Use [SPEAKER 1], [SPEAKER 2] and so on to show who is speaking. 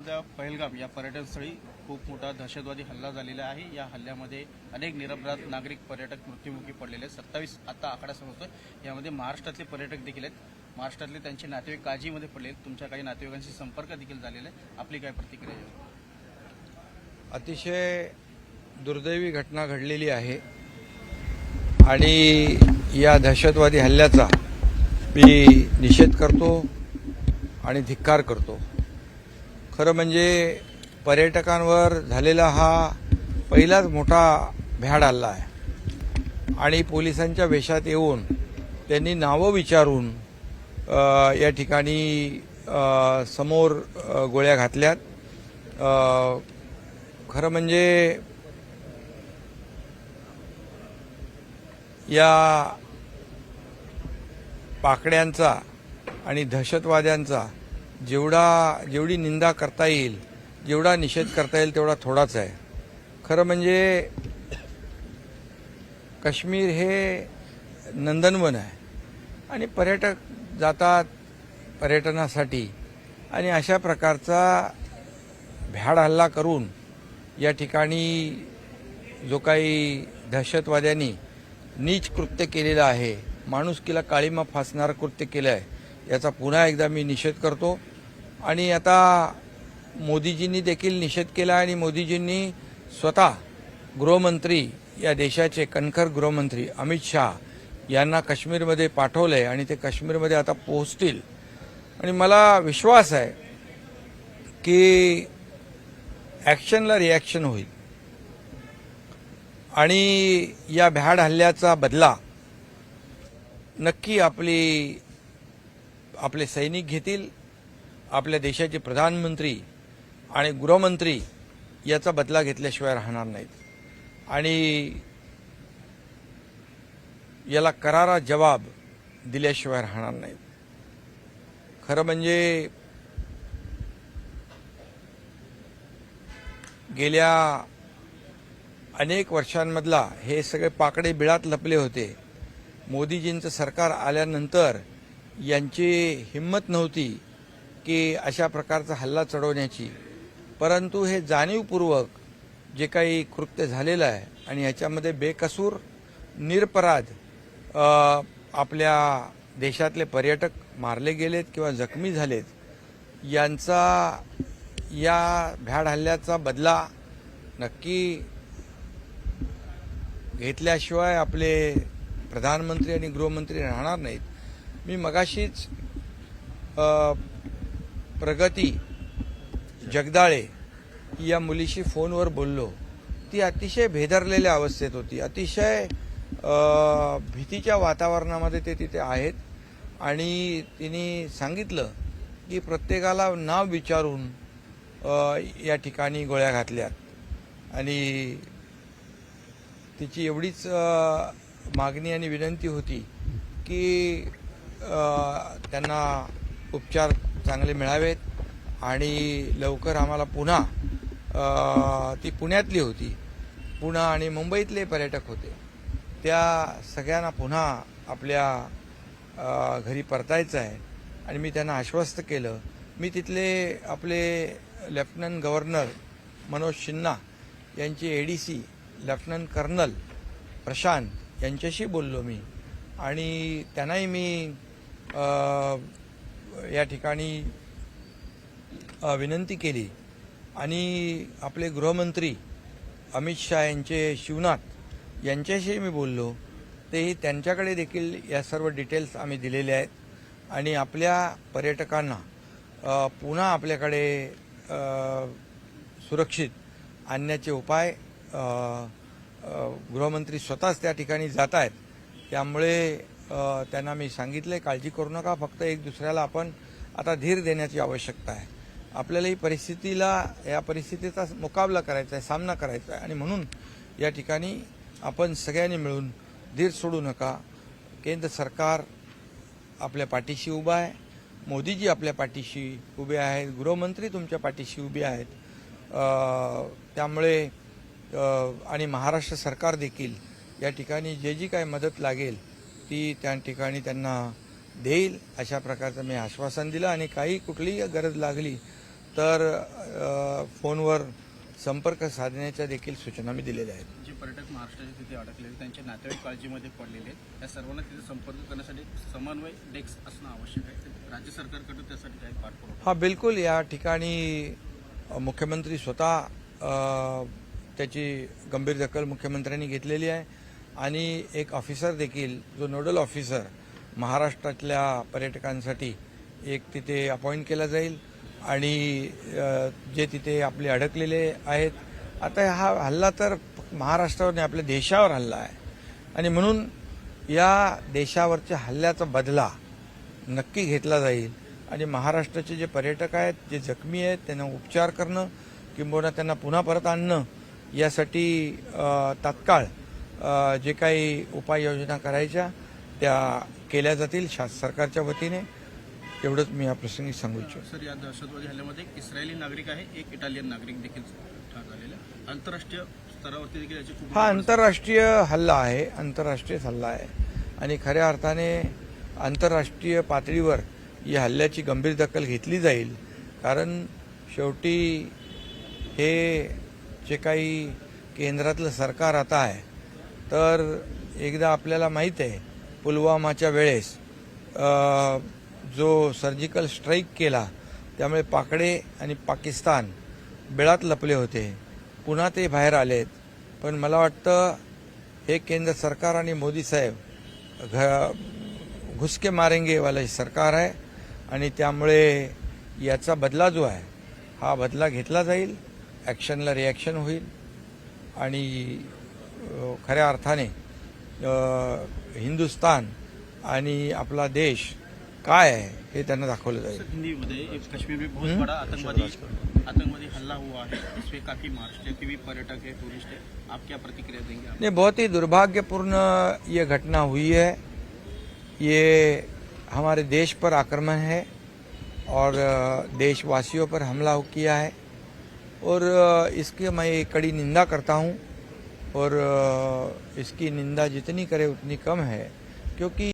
[SPEAKER 1] सध्या पहलगाम या पर्यटनस्थळी खूप मोठा दहशतवादी हल्ला झालेला आहे. या हल्ल्यामध्ये अनेक निरपराध नागरिक पर्यटक मृत्युमुखी पडलेले आहेत. सत्तावीस आता आकडा समजतो यामध्ये महाराष्ट्रातले पर्यटक देखील आहेत. महाराष्ट्रातले त्यांचे नातेवाईक काळजीमध्ये पडले आहेत. तुमच्या काही नातेवाईकांशी संपर्क देखील झालेला आहे. आपली काय प्रतिक्रिया
[SPEAKER 2] अतिशय दुर्दैवी घटना घडलेली आहे. आणि या दहशतवादी हल्ल्याचा मी निषेध करतो आणि धिक्कार करतो. खरं म्हणजे पर्यटकांवर झालेला हा पहिलाच मोठा भ्याड हल्ला आहे. आणि पोलिसांच्या वेशात येऊन त्यांनी नावं विचारून या ठिकाणी समोर गोळ्या घातल्यात. खरं म्हणजे या पाकड्यांचा आणि दहशतवाद्यांचा जेवढा जेवढी निंदा करता येईल जेवढा निषेध करता येईल तेवढा थोडाच आहे. खरं म्हणजे काश्मीर हे नंदनवन आहे. आणि पर्यटक जातात पर्यटनासाठी. आणि अशा प्रकारचा भ्याड हल्ला करून या ठिकाणी जो काही दहशतवाद्यांनी नीच कृत्य केलेलं आहे माणुसकीला काळीमा फासणारं कृत्य केलं आहे याचा पुन्हा एकदा मी निषेध करतो. आणि आता मोदीजींनी देखील निषेध केला आणि मोदीजींनी स्वतः गृहमंत्री या देशाचे कणखर गृहमंत्री अमित शहा यांना काश्मीरमध्ये पाठवलं आहे आणि ते काश्मीरमध्ये आता पोहोचतील. आणि मला विश्वास आहे की ॲक्शनला रिॲक्शन होईल. आणि या भ्याड हल्ल्याचा बदला नक्की आपली आपले सैनिक घेतील आपल्या देशाचे प्रधानमंत्री आणि गृहमंत्री याचा बदला घेतल्याशिवाय राहणार नाहीत. आणि याला करारा जवाब दिल्याशिवाय राहणार नाहीत. खरं म्हणजे गेल्या अनेक वर्षांमधला हे सगळे पाकडे बिळात लपले होते. मोदीजींचं सरकार आल्यानंतर यांची हिंमत नव्हती की अशा प्रकारचा हल्ला चढवण्याची. परंतु हे जाणीवपूर्वक जे काही कृत्य झालेलं आहे आणि याच्यामध्ये बेकसूर निरपराध आपल्या देशातले पर्यटक मारले गेलेत किंवा जखमी झालेत यांचा या भ्याड हल्ल्याचा बदला नक्की घेतल्याशिवाय आपले प्रधानमंत्री आणि गृहमंत्री राहणार नाहीत. मी मगाशीच प्रगती जगदाळे या मुलीशी फोनवर बोललो. ती अतिशय भेदरलेल्या अवस्थेत होती. अतिशय भीतीच्या वातावरणामध्ये ते तिथे आहेत. आणि तिने सांगितलं की प्रत्येकाला नाव विचारून या ठिकाणी गोळ्या घातल्यात. आणि तिची एवढीच मागणी आणि विनंती होती की त्यांना उपचार चांगले मिळावेत आणि लवकर आम्हाला पुन्हा ती पुण्यातली होती. पुणे आणि मुंबईतले पर्यटक होते. त्या सगळ्यांना पुन्हा आपल्या घरी परतायचं आहे. आणि मी त्यांना आश्वस्त केलं. मी तिथले आपले लेफ्टनंट गव्हर्नर मनोज सिन्हा यांचे A D C lieutenant colonel Prashant यांच्याशी बोललो मी. आणि त्यांनाही मी या ठिकाणी विनंती केली. आणि आपले गृहमंत्री अमित शहा यांचे शिवनाथ यांच्याशी मी बोललो. तेही त्यांच्याकडे देखील या सर्व डिटेल्स आम्ही दिलेले आहेत. आणि आपल्या पर्यटकांना पुन्हा आपल्याकडे सुरक्षित आणण्याचे उपाय गृहमंत्री स्वतःच त्या ठिकाणी जात आहेत. त्यामुळे त्यांना मी सांगितले काळजी करू नका फक्त एक दुसऱ्याला आपण आता धीर देण्याची आवश्यकता आहे. आपल्याला ही परिस्थितीला या परिस्थितीचा मुकाबला करायचा आहे सामना करायचा आहे. आणि म्हणून या ठिकाणी आपण सगळ्यांनी मिळून धीर सोडू नका. केंद्र सरकार आपल्या पाठीशी उभा आहे. मोदीजी आपल्या पाठीशी उभे आहेत. गृहमंत्री तुमच्या पाठीशी उभे आहेत. त्यामुळे आणि महाराष्ट्र सरकार देखील या ठिकाणी जे जी काय मदत लागेल ती त्या ठिकाणी त्यांना देईल अशा प्रकारचं मी आश्वासन दिलं. आणि काही कुठलीही गरज लागली तर फोनवर संपर्क साधण्याच्या देखील सूचना मी दिलेल्या आहेत.
[SPEAKER 1] जे पर्यटक महाराष्ट्राचे तिथे अडकलेले त्यांचे नातेवाईक काळजीमध्ये पडलेले आहेत. त्या सर्वांना तिथे संपर्क करण्यासाठी समन्वय डेस्क असणं आवश्यक आहे. राज्य सरकारकडून त्यासाठी काही पाठपुरावा
[SPEAKER 2] हा बिलकुल. या ठिकाणी मुख्यमंत्री स्वतः त्याची गंभीर दखल मुख्यमंत्र्यांनी घेतलेली आहे. आणि एक ऑफिसर देखील जो नोडल ऑफिसर महाराष्ट्रातल्या पर्यटकांसाठी एक तिथे अपॉइंट केला जाईल. आणि जे तिथे आपले अडकलेले आहेत. आता हा हल्ला तर महाराष्ट्रावर नाही आपल्या देशावर हल्ला आहे. आणि म्हणून या देशावरच्या हल्ल्याचा बदला नक्की घेतला जाईल. आणि महाराष्ट्राचे जे पर्यटक आहेत जे जखमी आहेत त्यांना उपचार करणं किंबहुना त्यांना पुन्हा परत आणणं यासाठी तात्काळ जे काही उपाययोजना करायच्या त्या केल्या जातील शा सरकारच्या वतीने. एवढंच मी या प्रसंगी सांगू इच्छितो.
[SPEAKER 1] सर या दहशतवादी हल्ल्यामध्ये एक इस्रायली नागरिक आहे एक इटालियन नागरिक देखील ठार झालेला आंतरराष्ट्रीय स्तरावरती देखील याची
[SPEAKER 2] हा आंतरराष्ट्रीय हल्ला आहे आंतरराष्ट्रीय हल्ला आहे. आणि खऱ्या अर्थाने आंतरराष्ट्रीय पातळीवर या हल्ल्याची गंभीर दखल घेतली जाईल. कारण शेवटी हे जे काही केंद्रातलं सरकार आता आहे तर एकदा आपल्याला माहीत आहे पुलवामाच्या वेळेस जो सर्जिकल स्ट्राईक केला त्यामुळे पाकडे आणि पाकिस्तान बिळात लपले होते. पुन्हा ते बाहेर आलेत. पण मला वाटतं हे केंद्र सरकार आणि मोदी साहेब घ घुसके मारेंगेवालं हे सरकार आहे आणि त्यामुळे याचा बदला जो आहे हा बदला घेतला जाईल ॲक्शनला रिॲक्शन होईल आणि खऱ्या अर्थाने हिंदुस्तान आणि आपला देश काय आहे हे त्यांना दाखवलं जाईल.
[SPEAKER 1] कश्मीर में बहुत बड़ा आतंकवादी आतंकवादी हल्ला हुआ है इसमें काफ़ी महाराष्ट्र के भी पर्यटक है टूरिस्ट है। आप क्या प्रतिक्रिया देंगे
[SPEAKER 2] नहीं बहुत ही दुर्भाग्यपूर्ण ये घटना हुई है। ये हमारे देश पर आक्रमण है और देशवासियों पर हमला किया है। और इसकी मैं कड़ी निंदा करता हूँ और इसकी निंदा जितनी करे उतनी कम है क्योंकि